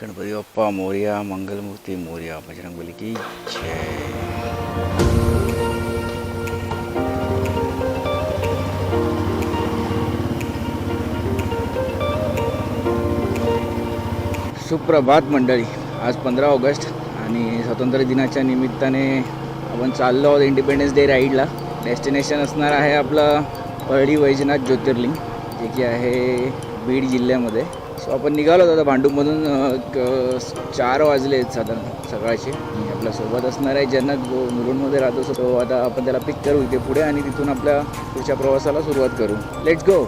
गणपती बाप्पा मोर्या मंगलमूर्ती मोर्या बजरंगबली की जय सुप्रभात मंडळी आज पंधरा ऑगस्ट आणि स्वातंत्र्य दिनाच्या निमित्ताने आपण चाललो आहोत इंडिपेंडन्स डे राईडला डेस्टिनेशन असणार आहे आपलं परळी वैजनाथ ज्योतिर्लिंग जे की आहे बीड जिल्ह्यामध्ये. सो आपण निघालो होतो आता भांडूपमधून क- चार वाजले आहेत साधारण सकाळचे. आपल्यासोबत असणार आहे ज्यांना जो मुरुडमध्ये राहतो तो आता आपण त्याला पिक करू इथे पुढे आणि तिथून आपल्या पुढच्या प्रवासाला सुरुवात करू. लेट्स गो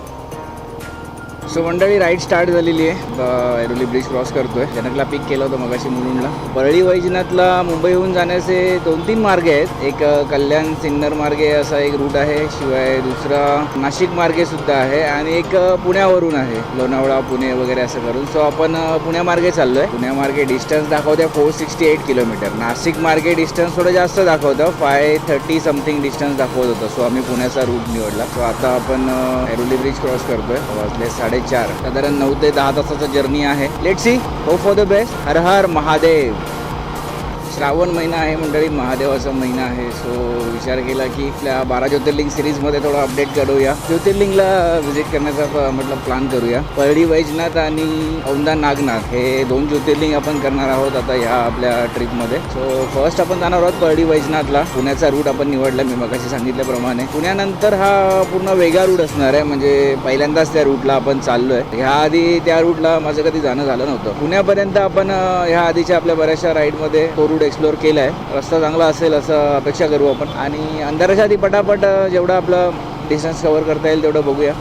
सो मंडळी राईड स्टार्ट झालेली आहे. ऐरोली ब्रिज क्रॉस करतोय. जनकला पिक केलं होतं मगाशी मुलुंडला परळी वैजनाथला मुंबईहून जाण्याचे दोन तीन मार्ग आहेत. एक कल्याण सिन्नर मार्गे असा एक रूट आहे. शिवाय दुसरा नाशिक मार्गे सुद्धा आहे. आणि एक पुण्यावरून आहे. लोणावळा पुणे वगैरे असं करून. सो आपण पुण्यामार्गे चाललोय. पुण्यामार्गे डिस्टन्स दाखवते four sixty eight kilometre Nashik मार्गे डिस्टन्स थोडं जास्त दाखवतं. फाय थर्टी समथिंग डिस्टन्स दाखवत होतं. सो आम्ही पुण्याचा रूट निवडला. सो आता आपण ऐरोली ब्रिज क्रॉस करतोय. वाजले साडेचार साधारण नऊ ते दहा तासाचा जर्नी आहे. Let's hope for the best Har Har Mahadev. Shravan महिना आहे मंडळी महादेवाचा महिना आहे. सो विचार केला की आपल्या बारा ज्योतिर्लिंग सिरीजमध्ये थोडं अपडेट करूया. ज्योतिर्लिंगला व्हिजिट करण्याचा म्हटलं मतलब प्लॅन करूया. परळी वैजनाथ आणि औंदा नागनाथ हे दोन ज्योतिर्लिंग आपण करणार आहोत आता ह्या आपल्या ट्रिपमध्ये सो फर्स्ट आपण जाणार आहोत परळी वैजनाथला. पुण्याचा रूट आपण निवडला मी मगाशी सांगितल्याप्रमाणे. पुण्यानंतर हा पूर्ण वेगळा रूट असणार आहे. म्हणजे पहिल्यांदाच त्या रूटला आपण चाललोय. ह्या आधी त्या रूटला माझं कधी जाणं झालं नव्हतं. पुण्यापर्यंत आपण ह्या आधीच्या आपल्या बऱ्याचशा राईडमध्ये तो रूट एक्सप्लोअर केला आहे रस्ता चांगला असेल असं अपेक्षा करू आपण. आणि अंधाराच्या आधी पटापट जेवढं आपलं डिस्टन्स कवर करता येईल तेवढं बघूया.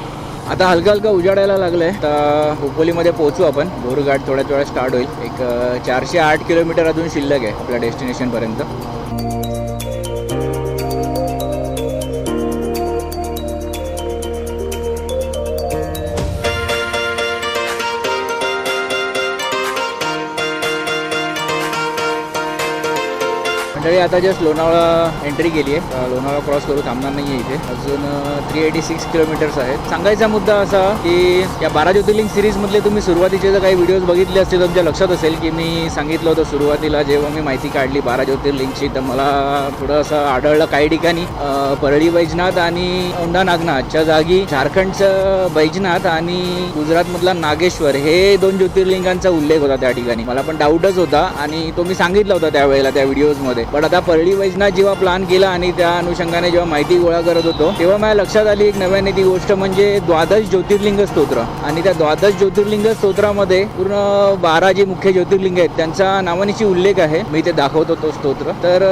आता हलका हलका उजाडायला लागलं आहे तर हुपोलीमध्ये पोहोचू आपण. भोरघाट थोड्या थोड्या स्टार्ट होईल. एक चारशे आठ किलोमीटर अजून शिल्लक आहे आपल्या डेस्टिनेशनपर्यंत आता जस्ट लोणावळा एंट्री केली आहे. लोणावळा क्रॉस करू थांबणार नाही आहे इथे. अजून थ्री एटी सिक्स किलोमीटर्स आहेत. सांगायचा मुद्दा असा की या बारा ज्योतिर्लिंग सिरीजमधले तुम्ही सुरुवातीचे जर काही व्हिडिओज बघितले असतील तर तुमच्या लक्षात असेल की मी सांगितलं होतं सुरुवातीला जेव्हा मी माहिती काढली बारा ज्योतिर्लिंगची तर मला थोडं असं आढळलं काही ठिकाणी. परळी वैजनाथ आणि औंढा नागनाथच्या जागी झारखंडचं बैजनाथ आणि गुजरातमधला नागेश्वर हे दोन ज्योतिर्लिंगांचा उल्लेख होता त्या ठिकाणी. मला पण डाऊटच होता आणि तो मी सांगितला होता त्यावेळेला त्या व्हिडिओजमध्ये पण आता परळी वैजनाथ जेव्हा प्लान केला आणि त्या अनुषंगाने जेव्हा माहिती गोळा करत होतो तेव्हा माझ्या लक्षात आली एक नव्याने ती गोष्ट म्हणजे द्वादश ज्योतिर्लिंग स्तोत्र. आणि त्या द्वादश ज्योतिर्लिंग स्तोत्रामध्ये पूर्ण बारा जे मुख्य ज्योतिर्लिंग आहेत त्यांचा नावानिशी उल्लेख आहे. मी ते दाखवतो तो स्तोत्र. तर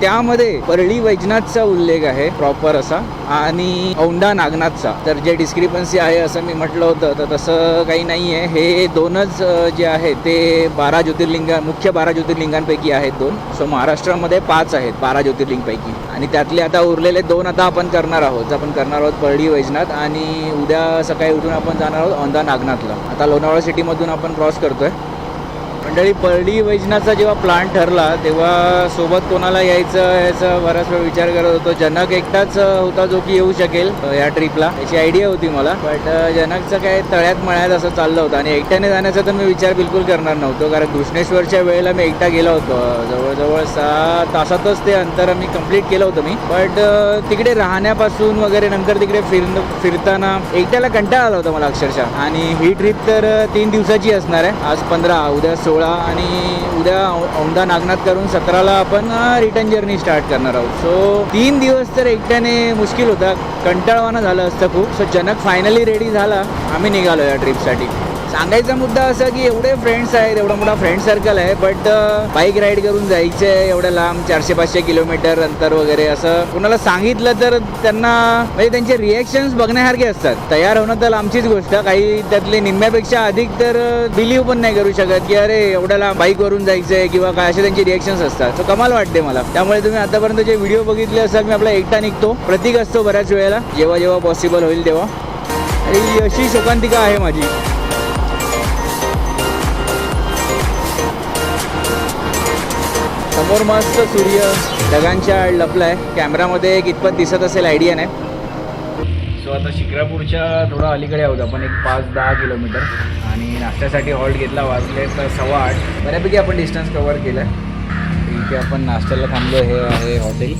त्यामध्ये परळी वैजनाथचा उल्लेख आहे प्रॉपर असा आणि औंढा नागनाथचा. तर जे डिस्क्रिपन्सी आहे असं मी म्हटलं होतं तर तसं काही नाही आहे हे दोनच जे आहे ते बारा ज्योतिर्लिंग मुख्य बारा ज्योतिर्लिंगांपैकी आहेत दोन. सो महाराष्ट्रामध्ये पाच आहेत बारा ज्योतिर्लिंगपैकी. आणि त्यातले आता उरलेले दोन आता आपण करणार आहोत. आपण करणार आहोत परळी वैजनाथ आणि उद्या सकाळी उठून आपण जाणार आहोत औंदा नागनाथला. आता लोणावळा सिटीमधून आपण क्रॉस करतोय. मंडळी परडी वैजनाथचा जेव्हा प्लान ठरला तेव्हा सोबत कोणाला यायचं याचा बराच वेळ विचार करत होतो. जनक एकटाच होता जो की येऊ शकेल या ट्रिपला याची आयडिया होती मला. बट जनकचं काय तळ्यात मळ्यात असं चाललं होतं. आणि एकट्याने जाण्याचा तर मी विचार बिलकुल करणार नव्हतो. कारण घृष्णेश्वरच्या वेळेला मी एकटा गेलो होतो. जवळजवळ सहा तासातच ते अंतर मी कंप्लीट केलं होतं मी. बट तिकडे राहण्यापासून वगैरे नंतर तिकडे फिर फिरताना एकट्याला कंटाळा आला होता मला अक्षरशः. आणि ही ट्रिप तर तीन दिवसाची असणार आहे. आज पंधरा उद्या सोळा. आणि उद्या औ- नागनाथ करून सतराला आपण रिटर्न जर्नी स्टार्ट करणार आहोत. सो तीन दिवस तर एकट्याने मुश्किल होता कंटाळवाणं झालं असतं खूप. सो जनक फायनली रेडी झाला. आम्ही निघालो या ट्रिपसाठी सांगायचा मुद्दा असा की एवढे फ्रेंड्स आहेत एवढा मोठा फ्रेंड सर्कल आहे बट बाईक राईड करून जायचं आहे एवढ्या लांब चारशे पाचशे किलोमीटर अंतर वगैरे असं कुणाला सांगितलं तर त्यांना म्हणजे त्यांचे रिॲक्शन्स बघण्यासारखे असतात. तयार होणं तर लांबचीच गोष्ट. काही त्यातले निम्म्यापेक्षा अधिक तर बिलीव्ह पण नाही करू शकत की अरे एवढ्या लांब बाईकवरून जायचं आहे किंवा काय असे त्यांचे रिॲक्शन्स असतात. कमाल वाटते मला. त्यामुळे तुम्ही आतापर्यंत जे व्हिडिओ बघितले असाल मी आपला एकटा निघतो. प्रतीक असतो बऱ्याच वेळेला. जेव्हा जेव्हा पॉसिबल होईल तेव्हा. आणि ही अशी शोकांतिका आहे माझी. समोर मस्त सूर्य ढगांच्या आड लपलाय. कॅमेरामध्ये कितपत दिसत असेल आयडिया नाही सो आता शिक्रापूरच्या थोडं अलीकडे आहोत आपण एक पाच दहा किलोमीटर. आणि नाश्त्यासाठी हॉल्ट घेतला वाजले तर सव्वा आठ. बऱ्यापैकी आपण डिस्टन्स कवर केलं आहे इथे आपण नाश्त्याला थांबलो हे आहे हॉटेल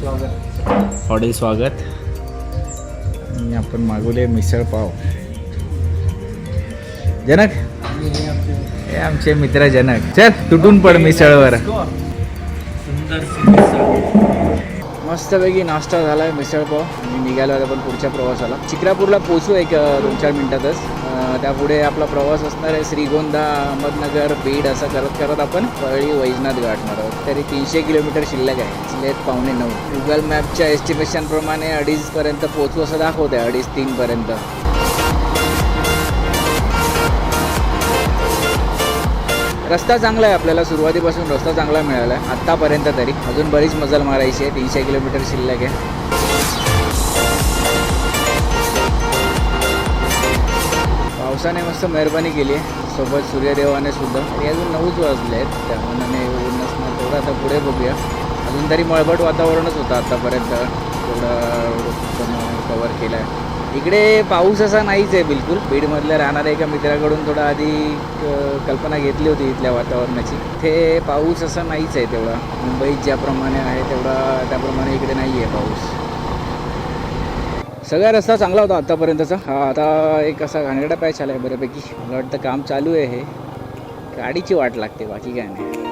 स्वागत. हॉटेल स्वागत. आणि आपण मागवले मिसळ पाव. जनक? हे आमचे मित्र जनक चल तुटून पड मिसळवर. मस्तपैकी नाश्ता झाला आहे मिसळपाव मी निघालो आता पण पुढच्या प्रवासाला. चित्रापूरला पोचू एक दोन चार मिनटातच. त्यापुढे आपला प्रवास असणार आहे श्रीगोंदा अहमदनगर बीड असं करत करत आपण परळी वैजनाथ गाठणार आहोत. तरी तीनशे किलोमीटर शिल्लक आहे. शिल्लक पावणे नऊ. गुगल मॅपच्या एस्टिमेशनप्रमाणे अडीचपर्यंत पोचू असं दाखवते अडीच तीनपर्यंत रस्ता चांगला आहे आपल्याला. सुरुवातीपासून रस्ता चांगला मिळाला आहे. आत्तापर्यंत तरी. अजून बरीच मजल मारायची आहे. तीनशे किलोमीटर शिल्लक आहे. पावसाने मस्त मेहरबानी केली आहे. सोबत सूर्यदेवाने सुद्धा. आणि अजून नऊच वाजले आहेत. त्यामुळे ऊन नसणार तेवढं आता पुढे बघूया. अजून तरी मळबट वातावरणच होतं आत्तापर्यंत. थोडं कवर केलं आहे इकडे पाऊस असा नाहीच आहे बिलकुल. बीडमधल्या राहणाऱ्या एका मित्राकडून थोडा आधी कल्पना घेतली होती इथल्या वातावरणाची. इथे पाऊस असा नाहीच आहे तेवढा. मुंबईत ज्याप्रमाणे आहे तेवढा त्याप्रमाणे इकडे नाही आहे पाऊस. सगळा रस्ता चांगला होता आत्तापर्यंतचा हा आता एक असा घाणगडा पॅच आला आहे बऱ्यापैकी. मला वाटतं काम चालू आहे हे. गाडीची वाट लागते बाकी काय नाही.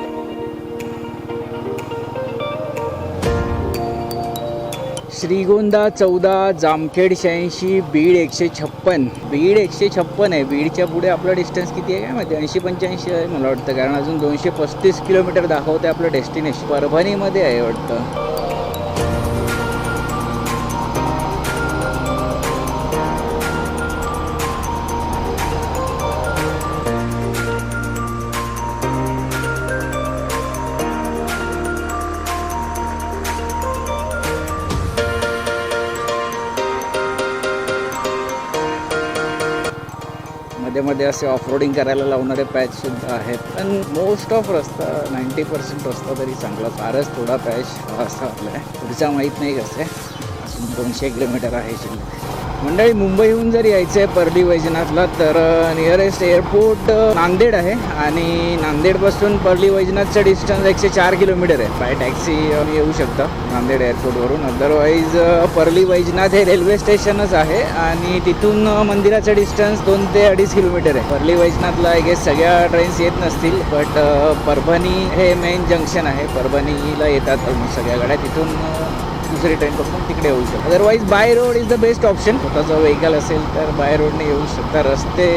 श्रीगोंदा चौदा जामखेड शहाऐंशी बीड एकशे छप्पन. बीड एकशे छप्पन आहे. बीडच्या पुढे आपलं डिस्टन्स किती आहे काय माहिती? ऐंशी पंच्याऐंशी आहे मला वाटतं. कारण अजून दोनशे पस्तीस किलोमीटर दाखवते आपलं डेस्टिनेशन परभणीमध्ये आहे वाटतं. मध्ये मध्ये असे ऑफरोडिंग करायला लावणारे पॅच सुद्धा आहेत. पण मोस्ट ऑफ रस्ता नाईंटी पर्सेंट रस्ता तरी चांगला फारच थोडा पॅच असा आपला आहे पुढचा माहीत नाही कसं. आहे अजून दोनशे किलोमीटर आहे. शिल्लक मंडळी मुंबईहून जर यायचं आहे परली वैजनाथला तर नियरेस्ट एअरपोर्ट नांदेड आहे. आणि नांदेडपासून परली वैजनाथचं डिस्टन्स एकशे चार किलोमीटर आहे. बाय टॅक्सी येऊ शकता नांदेड एअरपोर्टवरून अदरवाईज परली वैजनाथ हे रेल्वे स्टेशनच आहे. आणि तिथून मंदिराचं डिस्टन्स दोन ते अडीच किलोमीटर आहे. परली वैजनाथला आय गेस सगळ्या ट्रेन्स येत नसतील बट परभणी हे मेन जंक्शन आहे. परभणीला येतात सगळ्या गाड्या. तिथून दुसरी ट्रेन पकडून तिकडे येऊ शकतो. Otherwise by road is the best option स्वतःचं व्हेकल असेल तर बाय रोडने येऊ शकता. रस्ते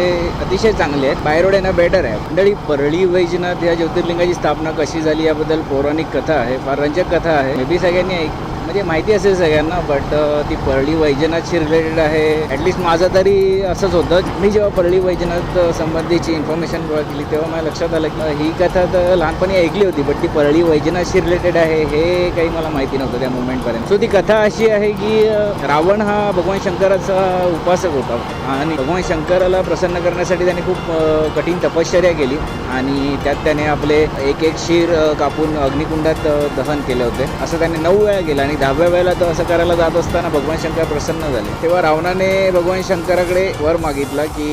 अतिशय चांगले आहेत. बाय रोड येणं बेटर आहे. मंडळी परळी वैजनाथ या ज्योतिर्लिंगाची स्थापना कशी झाली याबद्दल पौराणिक कथा आहे फार रंजक कथा आहे. मे बी सगळ्यांनी ऐक म्हणजे माहिती असेल सगळ्यांना बट uh, ती परळी वैजनाथशी रिलेटेड आहे. ॲटलिस्ट माझं तरी असंच होतं. मी जेव्हा परळी वैजनाथ uh, संबंधीची इन्फॉर्मेशन बघितली तेव्हा मला लक्षात आलं की ही कथा तर लहानपणी ऐकली होती बट ती परळी वैजनाथशी रिलेटेड आहे हे काही मला माहिती नव्हतं त्या मुवमेंटपर्यंत सो ती कथा अशी आहे की uh, रावण हा भगवान शंकराचा उपासक होता. आणि भगवान शंकराला प्रसन्न करण्यासाठी त्याने खूप कठीण तपश्चर्या केली. आणि त्यात त्याने आपले एक एक शिर कापून अग्निकुंडात दहन केले होते. असं त्याने नऊ वेळा केलं. आणि दहाव्या वेळेला तो असं करायला जात असताना भगवान शंकर प्रसन्न झाले. तेव्हा रावणाने भगवान शंकराकडे वर मागितला की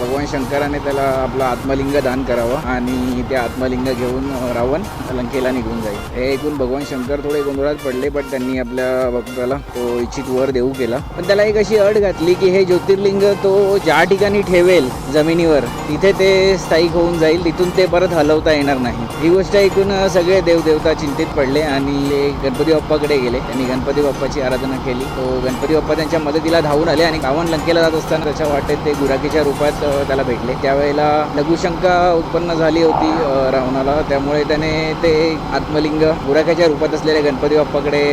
भगवान शंकराने त्याला आपला आत्मलिंग दान करावं आणि ते आत्मलिंग घेऊन रावण लंकेला निघून जाईल. हे ऐकून भगवान शंकर थोडे गोंधळात पडले पण त्यांनी आपल्या भक्ताला तो इच्छित वर देऊ केला. पण त्याला एक अशी अट घातली की हे ज्योतिर्लिंग तो ज्या ठिकाणी ठेवेल जमिनीवर तिथे ते स्थायिक होऊन जाईल तिथून ते परत हलवता येणार नाही. ही गोष्ट ऐकून सगळे देवदेवता चिंतित पडले आणि ते गणपती बाप्पाकडे गेले. त्यांनी गणपती बाप्पाची आराधना केली. तो गणपती बाप्पा त्यांच्या मदतीला धावून आले आणि रावण लंकेला जात असताना त्याच्या वाटेत ते गुराकीच्या रूपात त्याला भेटले. त्यावेळेला लघुशंका उत्पन्न झाली होती रावणाला. त्यामुळे त्याने ते आत्मलिंग गुराख्याच्या रूपात असलेल्या गणपती बाप्पाकडे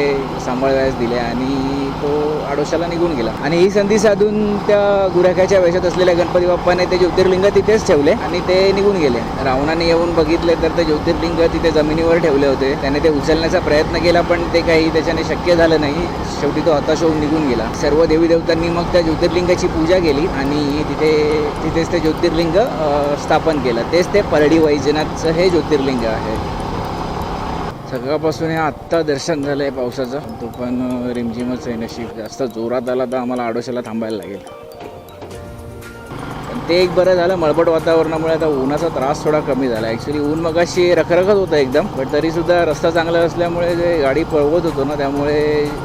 सांभाळवायस दिले आणि तो आडोशाला निघून गेला. आणि ही संधी साधून त्या गुराख्याच्या वेशात असलेल्या गणपती बाप्पाने ते ज्योतिर्लिंग तिथेच ठेवले आणि ते निघून गेले. रावणाने येऊन बघितले तर ते ज्योतिर्लिंग तिथे जमिनीवर ठेवले होते. त्याने ते उचलण्याचा प्रयत्न केला पण ते काही त्याच्या त्याच्याने शक्य झालं नाही. शेवटी तो हताश होऊन निघून गेला. सर्व देवी देवतांनी मग त्या ज्योतिर्लिंगाची पूजा केली आणि तिथे तिथेच ते ज्योतिर्लिंग स्थापन केलं. तेच ते परडी वैजनाथचं हे ज्योतिर्लिंग आहे. सकाळपासून हे आत्ता दर्शन झालं आहे पावसाचं. तो पण रिमझिमच आहे नशीब. जास्त जोरात आला तर आम्हाला आडोशाला थांबायला लागेल. ते एक बरं झालं मळबट वातावरणामुळे आता उन्हाचा त्रास थोडा कमी झाला. ॲक्च्युली ऊन मग अशी रखरखत होतं एकदम बट तरीसुद्धा रस्ता चांगला असल्यामुळे जे गाडी पळवत होतो ना त्यामुळे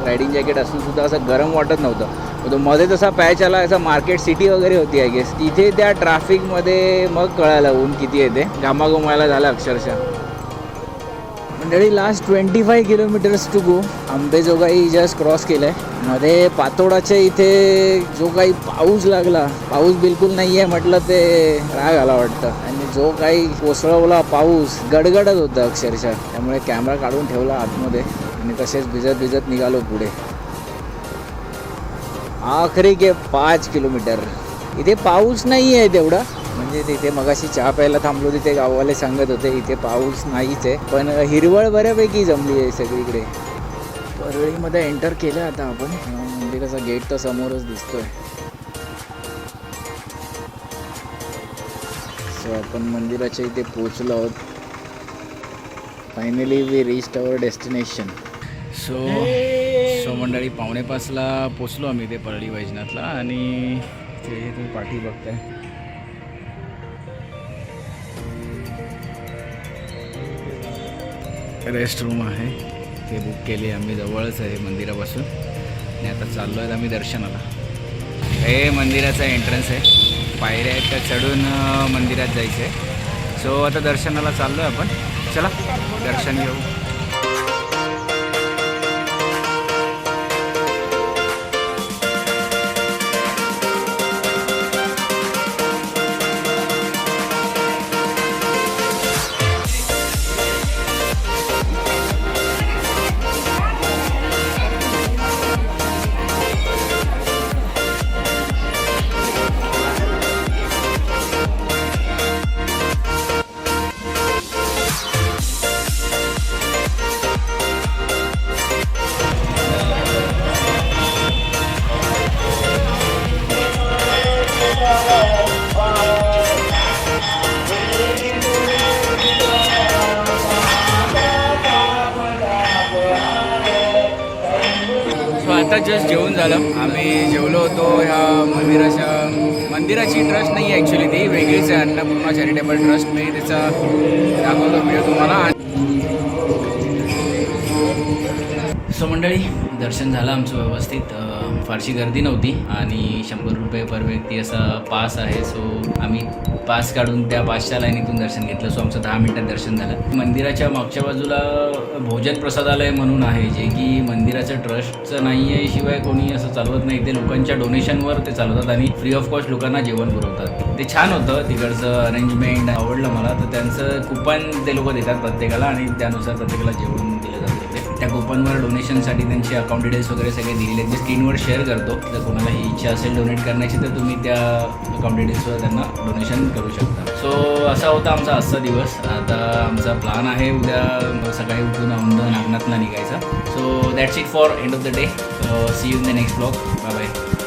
रायडिंग जॅकेट असून सुद्धा असं गरम वाटत नव्हतं. तो मध्ये तसा पॅच आला असं मार्केट सिटी वगैरे होती आय गेस तिथे त्या ट्रॅफिकमध्ये मग कळालं ऊन किती येते. घामाघुमायला झालं अक्षरशः. मंडळी last twenty five kilometres to go Ambejogai just cross केलं आहे मध्ये पातोडाच्या इथे जो काही पाऊस लागला पाऊस बिलकुल नाही आहे म्हटलं ते राग आला वाटतं. आणि जो काही कोसळवला पाऊस गडगडत होता अक्षरशः. त्यामुळे कॅमेरा काढून ठेवला आतमध्ये. आणि तसेच भिजत भिजत निघालो पुढे. आखरी के पाच किलोमीटर इथे पाऊस नाही आहे तेवढा. म्हणजे तिथे मगाशी चहा प्यायला थांबलो तिथे गाववाले सांगत होते इथे पाऊस नाहीच आहे. पण हिरवळ बऱ्यापैकी जमली आहे सगळीकडे. परळीमध्ये एंटर केलं आता आपण. मंदिराचा गेट तर समोरच दिसतोय. सो आपण मंदिराच्या इथे पोचलो आहोत. Finally we reached our destination so so मंडळी पावणे पाचला पोचलो आम्ही ते परळी वैजनाथला आणि ते तुम्ही पाठी बघताय. रेस्ट रूम आहे. ते बुक केले आम्ही जवळच आहे मंदिरापासून. आणि आता चाललो आहेत आम्ही दर्शनाला. हे मंदिराचा एंट्रन्स आहे. पायऱ्या आहेत त्या चढून मंदिरात जायचं आहे सो आता दर्शनाला चाललो आहे आपण. चला दर्शन घेऊ. आत्ता आता जस्ट जेवण झालं. आम्ही जेवलो होतो ह्या मंदिराच्या मंदिराची ट्रस्ट नाही आहे ॲक्च्युली ती. वेगळीच आहे. अन्नपूर्णा चॅरिटेबल ट्रस्ट मी त्याचा दाखवतो व्हिडिओ तुम्हाला. सो मंडळी दर्शन झालं आमचं व्यवस्थित. फारशी गर्दी नव्हती आणि शंभर रुपये पर व्यक्ती असा पास आहे. सो आम्ही पास काढून त्या पाचच्या लाईनीतून दर्शन घेतलं. सो आमचं दहा मिनिटात दर्शन झालं. मंदिराच्या मागच्या बाजूला भोजन प्रसादालय म्हणून आहे जे की मंदिराचं ट्रस्टचं नाही आहे शिवाय कोणी असं चालवत नाही. ते लोकांच्या डोनेशनवर ते चालवतात आणि फ्री ऑफ कॉस्ट लोकांना जेवण पुरवतात. ते छान होतं. तिकडचं अरेंजमेंट आवडलं मला. तर त्यांचं कुपन ते लोक देतात प्रत्येकाला आणि त्यानुसार प्रत्येकाला जेवण दिलं जातं. त्या कुपनवर डोनेशनसाठी त्यांचे अकाउंट डिटेल्स वगैरे सगळे दिलेले आहेत. ते स्क्रीनवर शेअर करतो. जर कोणाला ही इच्छा असेल डोनेट करण्याची तर तुम्ही त्या अकाउंट डिटेल्सवर त्यांना डोनेशन करू शकता. सो असा होता आमचा आजचा दिवस. आता आमचा प्लॅन आहे उद्या सकाळी उठून औंध नागनाथला निघायचा. So that's it for end of the day see you in the next blog bye bye